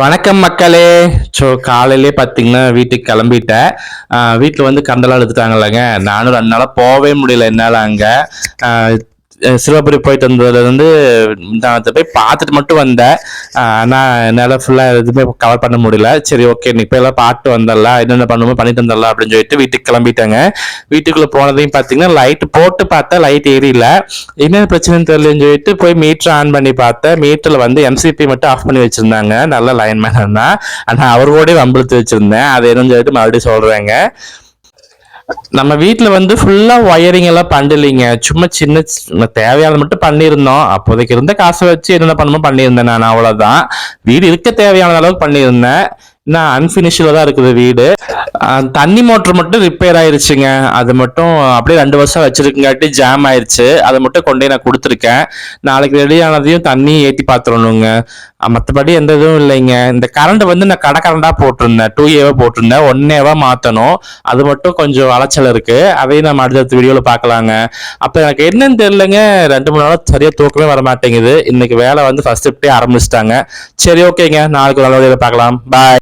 வணக்கம் மக்களே. ஸோ காலையிலே பார்த்தீங்கன்னா வீட்டுக்கு கிளம்பிட்டேன். வீட்டில் வந்து கந்தெல்லாம் எடுத்துட்டாங்கல்லங்க நானும் ரெண்டு நாளாக போகவே முடியல என்னால் அங்கே. சிவபுரி போயிட்டு வந்ததுலேருந்து நான் போய் பார்த்துட்டு மட்டும் வந்தேன். ஆனால் என்னால் ஃபுல்லாக எதுவுமே கவர் பண்ண முடியல. சரி ஓகே இன்னைக்கு போய் எல்லாம் பார்த்து வந்துடலாம் என்னென்ன பண்ணுமோ பண்ணிட்டு வந்துடலாம் அப்படின்னு சொல்லிட்டு வீட்டுக்கு கிளம்பிட்டேங்க. வீட்டுக்குள்ளே போனதையும் பார்த்தீங்கன்னா லைட் போட்டு பார்த்தா லைட் எரியல என்ன பிரச்சனைன்னு தெரியலன்னு சொல்லிட்டு போய் மீட்டர் ஆன் பண்ணி பார்த்தேன். மீட்டரில் வந்து எம்சிபி மட்டும் ஆஃப் பண்ணி வச்சுருந்தாங்க. நல்ல லைன்மேன் தான். ஆனால் அவரோடய வம்பிழுத்து வச்சுருந்தேன். அது என்னன்னு சொல்லிட்டு மறுபடியும் சொல்கிறேங்க நம்ம வீட்டில் வந்து ஃபுல்லாக ஒயரிங் எல்லாம் பண்ணலைங்க. சும்மா சின்ன சின்ன தேவையானது மட்டும் பண்ணியிருந்தோம். அப்போதைக்கு இருந்த காசை வச்சு என்னென்ன பண்ணுமோ பண்ணியிருந்தேன் நான் அவ்வளோதான் வீடு இருக்க தேவையான அளவுக்கு பண்ணியிருந்தேன். நான் அன்ஃபினிஷ்டில் தான் இருக்குது வீடு. தண்ணி மோட்டர் மட்டும் ரிப்பேர் ஆயிருச்சுங்க. அது மட்டும் அப்படியே ரெண்டு வருஷம் வச்சிருக்குங்காட்டி ஜாம் ஆயிருச்சு. அதை மட்டும் கொண்டு நான் கொடுத்துருக்கேன். நாளைக்கு ரெடி ஆனதையும் தண்ணி ஏற்றி பார்த்துடணுங்க மற்றபடி எந்த இதுவும் இல்லைங்க. இந்த கரண்ட் வந்து நான் கடை கரண்டாக போட்டிருந்தேன். டூ ஏவா போட்டிருந்தேன். ஒன் ஏவாக மாற்றணும் அது மட்டும் கொஞ்சம் அலைச்சல் இருக்கு. அதையும் நம்ம அடுத்தடுத்த வீடியோவில் பார்க்கலாங்க அப்போ எனக்கு என்னன்னு தெரியலங்க. ரெண்டு மூணு நாளாக சரியாக தூக்கமே வர மாட்டேங்குது. இன்னைக்கு வேலை வந்து ஃபர்ஸ்ட் ஷிஃப்டே ஆரம்பிச்சிட்டாங்க. சரி ஓகேங்க நாளைக்கு நல்ல வழியில் பார்க்கலாம் பாய்